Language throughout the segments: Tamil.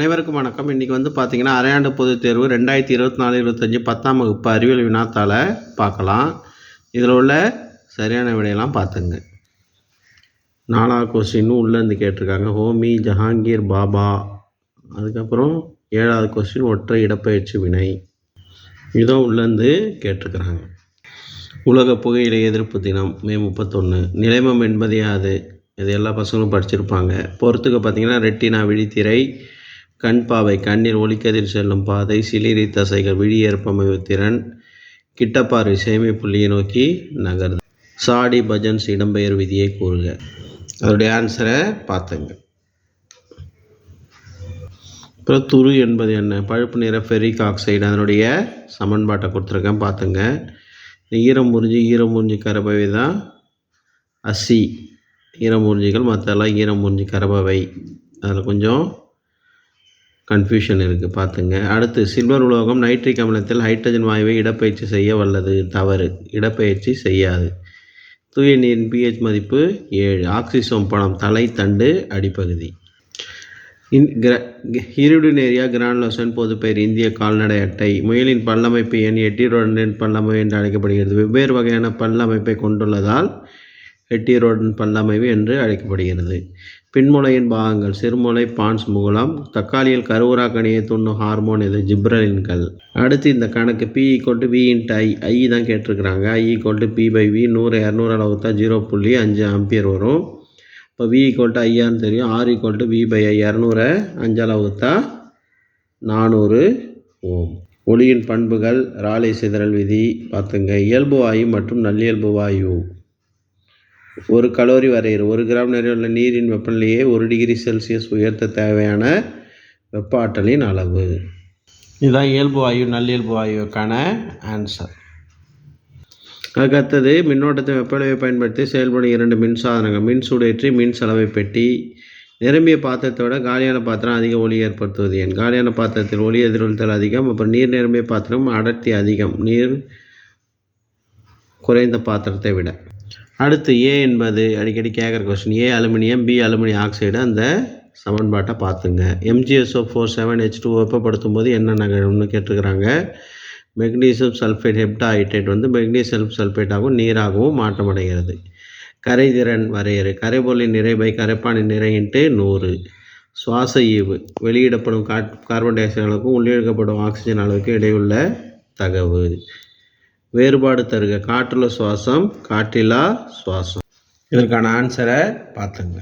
அனைவருக்கும் வணக்கம். இன்றைக்கி வந்து பார்த்தீங்கன்னா அரையாண்டு பொதுத் தேர்வு ரெண்டாயிரத்தி இருபத்தி நாலு இருபத்தஞ்சி பத்தாம் வகுப்பு அறிவியல் வினாத்தால் பார்க்கலாம். இதில் உள்ள சரியான விடையெல்லாம் பார்த்துங்க. நாலாவது கொஸ்டின் உள்ளேருந்து கேட்டிருக்காங்க. ஹோமி ஜஹாங்கீர் பாபா. அதுக்கப்புறம் ஏழாவது கொஸ்டின் ஒற்றை இடப்பெயர்ச்சி வினை. இதுவும் உள்ளேருந்து கேட்டிருக்கிறாங்க. உலக புகையிலை எதிர்ப்பு தினம் மே முப்பத்தொன்று நிலைமம் என்பதே அது இது எல்லா பசங்களும் படிச்சிருப்பாங்க. பொறுத்துக்கு பார்த்தீங்கன்னா ரெட்டினா விழித்திரை கண் பாவை கண்ணில் ஒளிக்கதிர் செல்லும் பாதை சிலிரி தசைகள் விழியேற்பமைவு திறன் கிட்டப்பார்வை சேமிப்புள்ளியை நோக்கி நகருது சாடி பஜன்ஸ் இடம்பெயர் விதியை கூறுக. அதோடைய ஆன்சரை பார்த்துங்க அப்புறம் துரு என்பது என்ன? பழுப்பு நிற ஃபெரிக் ஆக்சைடு. அதனுடைய சமன்பாட்டை கொடுத்துருக்கேன் பார்த்துங்க ஈரம் முறிஞ்சி ஈரம் முறிஞ்சி கரபவை தான் அசி. ஈரம் முறிஞ்சிகள் மற்றெல்லாம் ஈரம் முறிஞ்சி கரபவை. அதில் கொஞ்சம் கன்ஃபியூஷன் இருக்குது பார்த்துங்க அடுத்து சில்வர் உலோகம் நைட்ரிக் அமிலத்தில் ஹைட்ரஜன் வாயுவை இடப்பெயர்ச்சி செய்ய வல்லது. தவறு. இடப்பெயர்ச்சி செய்யாது. தூய நீரின் பிஹெச் மதிப்பு ஏழு. ஆக்சிசோம் பழம் தலை தண்டு அடிப்பகுதி. இன் கிர ஹிருடினேரியா கிரான்லோசன் பொதுப்பெயர் இந்திய கால்நடை அட்டை. முயலின் பல்லமைப்பு எண் எட்டிரோடன் பல்லமை என்று அழைக்கப்படுகிறது. வெவ்வேறு வகையான பல்லமைப்பை கொண்டுள்ளதால் எட்டிரோடன் பல்லமைவு என்று அழைக்கப்படுகிறது. பின்முளையின் பாகங்கள் சிறுமுளை பான்ஸ் முகுலம் தக்காளியில் கருவுராக்கணியை துண்ணும் ஹார்மோன் இது ஜிப்ரலின்கள் அடுத்து இந்த கணக்கு P equal V into I I தான் கேட்டிருக்கிறாங்க. I equal to P by V நூறு இரநூறு அளவு தான் ஜீரோ புள்ளி அஞ்சு ஆம்பியர் வரும். இப்போ வி ஈக்குவல் டு ஐயான்னு தெரியும். R equal to V by I இரநூறை அஞ்சால் வகுத்தா நானூறு ஓம். ஒளியின் பண்புகள் ராலை சிதறல் விதி பார்த்துங்க. இயல்பு வாயு மற்றும் நல்லியல்பு வாயு. ஒரு கலோரி வரையறு ஒரு கிராம் நிறையுள்ள நீரின் வெப்பநிலையை ஒரு டிகிரி செல்சியஸ் உயர்த்த தேவையான வெப்ப ஆற்றலின் அளவு. இதுதான் இயல்பு வாயு நல்லியல்பு வாயுக்கான ஆன்சர் அதுக்கு அடுத்தது மின்னோட்டத்தை வெப்பநிலையை பயன்படுத்தி செயல்படும் இரண்டு மின் சாதனங்கள். மின் சூடேற்றி மின் சலவை பெட்டி. நிரம்பிய பாத்திரத்தை விட காலியான பாத்திரம் அதிக ஒளி ஏற்படுத்துவது ஏன்? காலியான பாத்திரத்தில் ஒளி எதிரொலித்தல் அதிகம் அப்புறம் நீர் நிரம்பிய பாத்திரம் அடர்த்தி அதிகம். நீர் குறைந்த பாத்திரத்தை விட. அடுத்து ஏ என்பது அடிக்கடி கேட்குற question A aluminium B aluminium oxide. அந்த சமன்பாட்டை பார்த்துங்க. MGSO four seven H two வெப்பப்படுத்தும் போது என்ன நிகழும்னு கேட்டிருக்கிறாங்க? மெக்னீசியம் சல்ஃபேட் ஹெப்டாஹைட்ரேட் வந்து மெக்னீசியம் சல்ஃபேட்டாகவும் நீராகவும் மாற்றமடைகிறது. கரைதிறன் வரையறு. கரைபொருளின் நிறைபை கரைப்பானின் நிறைன்ட்டு நூறு. சுவாச ஈவு. வெளியிடப்படும் காட் கார்பன் டை ஆக்சைடு அளவுக்கும் உள்ளிழுக்கப்படும் ஆக்சிஜன் அளவுக்கு இடையுள்ள தகவு. வேறுபாடு தருக. காற்றுல சுவாசம் காற்றிலா சுவாசம். இதற்கான ஆன்சரை பார்த்துங்க.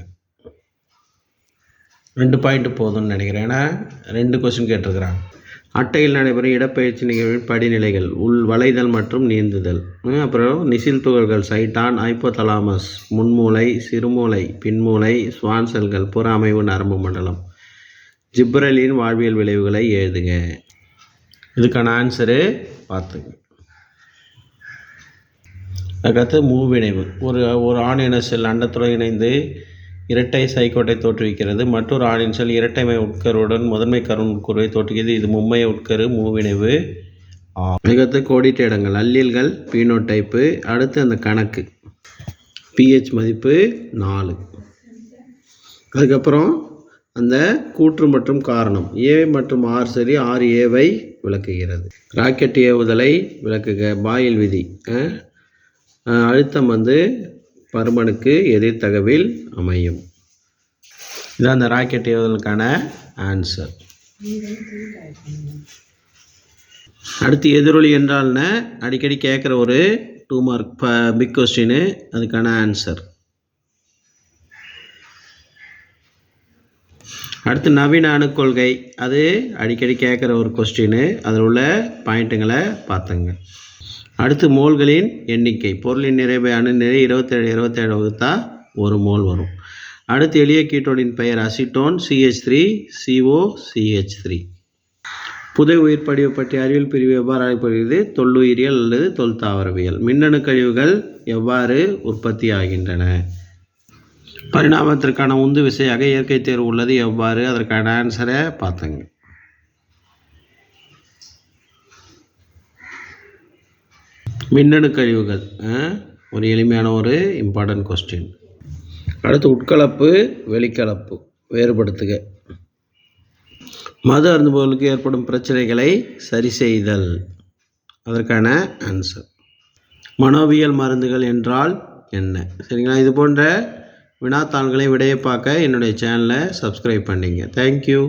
ரெண்டு பாயிண்ட் போதும்னு நினைக்கிறேன். ஏன்னா ரெண்டு கொஸ்டின் கேட்டிருக்கிறாங்க. அட்டையில் நடைபெறும் இடப்பெயர்ச்சி நிகழ்வின் படிநிலைகள் உள் வளைதல் மற்றும் நீந்துதல். அப்புறம் நிசில் துகள்கள் சைட்டான் ஐப்போதலாமஸ் முன்மூளை சிறுமூளை பின்மூளை ஸ்வான் செல்கள் புற அமைவு நரம்பு மண்டலம். ஜிப்ரலின் வாழ்வியல் விளைவுகளை எழுதுங்க. இதுக்கான ஆன்சரு பார்த்துங்க. அதுக்கடுத்து மூவிணைவு. ஒரு ஒரு ஆணின செல் அண்டத்துடன் இணைந்து இரட்டை சைக்கோட்டை தோற்றுவிக்கிறது. மற்றொரு ஆணின் செல் இரட்டைமை உட்கருடன் முதன்மை கருண் உட்கருவை தோற்றுகிறது இது மும்மைய உட்கரு மூவிணைவு மிகத்து கோடிட்ட இடங்கள். அல்லியல்கள் பீனோடைப்பு அடுத்து அந்த கணக்கு. பிஹெச் மதிப்பு நாலு. அதுக்கப்புறம் அந்த கூற்று மற்றும் காரணம். ஏ மற்றும் ஆர் சரி ஆர் ஏவை விளக்குகிறது. ராக்கெட் ஏவுதலை விளக்குக. பாயில் விதி அழுத்தம் வந்து பருமனுக்கு எதிர்த்தகவில் அமையும். இதான் அந்த ராக்கெட் ஏவுதலுக்கான ஆன்சர் அடுத்து எதிரொலி என்றால்னு அடிக்கடி கேட்குற ஒரு டூ மார்க் பிக் கொஸ்டின் அதுக்கான ஆன்சர் அடுத்து நவீன அணுக்கொள்கை அது அடிக்கடி கேட்குற ஒரு கொஸ்டின் அதில் உள்ள பாயிண்ட்டுங்களை பார்த்துங்க. அடுத்து மோல்களின் எண்ணிக்கை. பொருளின் நிறைவை அணு நிறை இருபத்தேழு இருபத்தேழு வகுத்தா ஒரு மோல் வரும். அடுத்து எளிய கீட்டோனின் பெயர் acetone C H three C O C H three புதை உயிர் படிவு பற்றிய அறிவியல் பிரிவு எவ்வாறு அழைக்கப்படுகிறது? தொல்லுயிரியல் அல்லது தொல் தாவரவியல். மின்னணு கழிவுகள் எவ்வாறு உற்பத்தி ஆகின்றன? பரிணாமத்திற்கான உந்து விசையாக இயற்கை தேர்வு உள்ளது. எவ்வாறு? அதற்கான ஆன்சரை பார்த்தங்க. மின்னணு கழிவுகள் ஒரு எளிமையான ஒரு இம்பார்ட்டன்ட் கொஸ்டின் அடுத்து உட்கலப்பு வெளிக்கலப்பு வேறுபடுத்துக. மது அருந்துபவர்களுக்கு ஏற்படும் பிரச்சனைகளை சரி செய்தல். அதற்கான ஆன்சர் மனோவியல் மருந்துகள் என்றால் என்ன? சரிங்களா? இது போன்ற வினாத்தாள்களை விடையை பார்க்க என்னுடைய சேனலை சப்ஸ்கிரைப் பண்ணிங்க. தேங்க்யூ